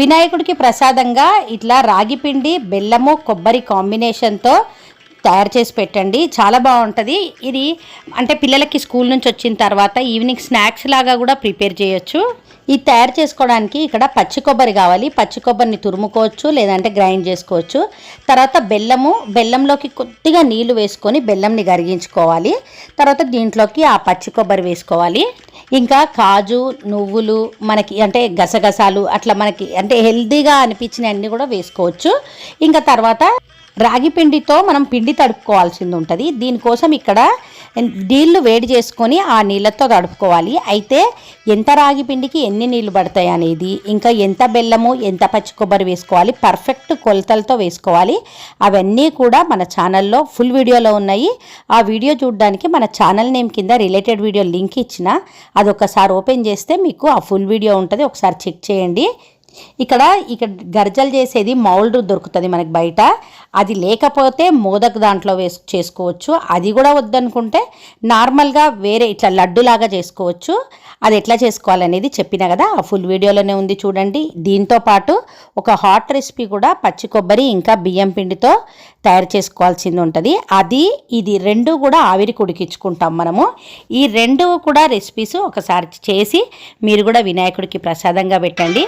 వినాయకుడికి ప్రసాదంగా ఇట్లా రాగి పిండి బెల్లము కొబ్బరి కాంబినేషన్తో తయారు చేసి పెట్టండి. చాలా బాగుంటుంది. ఇది అంటే పిల్లలకి స్కూల్ నుంచి వచ్చిన తర్వాత ఈవినింగ్ స్నాక్స్ లాగా కూడా ప్రిపేర్ చేయొచ్చు. ఇది తయారు చేసుకోవడానికి ఇక్కడ పచ్చి కొబ్బరి కావాలి. పచ్చి కొబ్బరిని తురుముకోవచ్చు లేదంటే గ్రైండ్ చేసుకోవచ్చు. తర్వాత బెల్లము బెల్లంలోకి కొద్దిగా నీళ్ళు వేసుకొని బెల్లంని కరిగించుకోవాలి. తర్వాత దీంట్లోకి ఆ పచ్చి కొబ్బరి వేసుకోవాలి. ఇంకా కాజు నువ్వులు మనకి అంటే గసగసాలు అట్లా మనకి అంటే హెల్దీగా అనిపించిన అన్నీ కూడా వేసుకోవచ్చు. ఇంకా తర్వాత రాగి పిండితో మనం పిండి తడుపుకోవాల్సింది ఉంటుంది. దీనికోసం ఇక్కడ నీళ్ళు వేడి చేసుకొని ఆ నీళ్ళతో తడుపుకోవాలి. అయితే ఎంత రాగి పిండికి ఎన్ని నీళ్ళు పడతాయి అనేది ఇంకా ఎంత బెల్లము ఎంత పచ్చి కొబ్బరి వేసుకోవాలి పర్ఫెక్ట్ కొలతలతో వేసుకోవాలి. అవన్నీ కూడా మన ఛానల్లో ఫుల్ వీడియోలో ఉన్నాయి. ఆ వీడియో చూడడానికి మన ఛానల్ నేమ్ కింద రిలేటెడ్ వీడియో లింక్ ఇచ్చిన అది ఒకసారి ఓపెన్ చేస్తే మీకు ఆ ఫుల్ వీడియో ఉంటుంది. ఒకసారి చెక్ చేయండి. ఇక్కడ ఇక్కడ గర్జలు చేసేది మౌల్డ్ దొరుకుతుంది మనకి బయట. అది లేకపోతే మోదక్ దాంట్లో వేసు చేసుకోవచ్చు. అది కూడా వద్దనుకుంటే నార్మల్గా వేరే ఇట్లా లడ్డులాగా చేసుకోవచ్చు. అది ఎట్లా చేసుకోవాలనేది చెప్పిన కదా ఆ ఫుల్ వీడియోలోనే ఉంది చూడండి. దీంతో పాటు ఒక హాట్ రెసిపీ కూడా పచ్చి కొబ్బరి ఇంకా బియ్యం పిండితో తయారు చేసుకోవాల్సింది ఉంటుంది. అది ఇది రెండు కూడా ఆవిరి కుడికించుకుంటాం మనము. ఈ రెండు కూడా రెసిపీస్ ఒకసారి చేసి మీరు కూడా వినాయకుడికి ప్రసాదంగా పెట్టండి.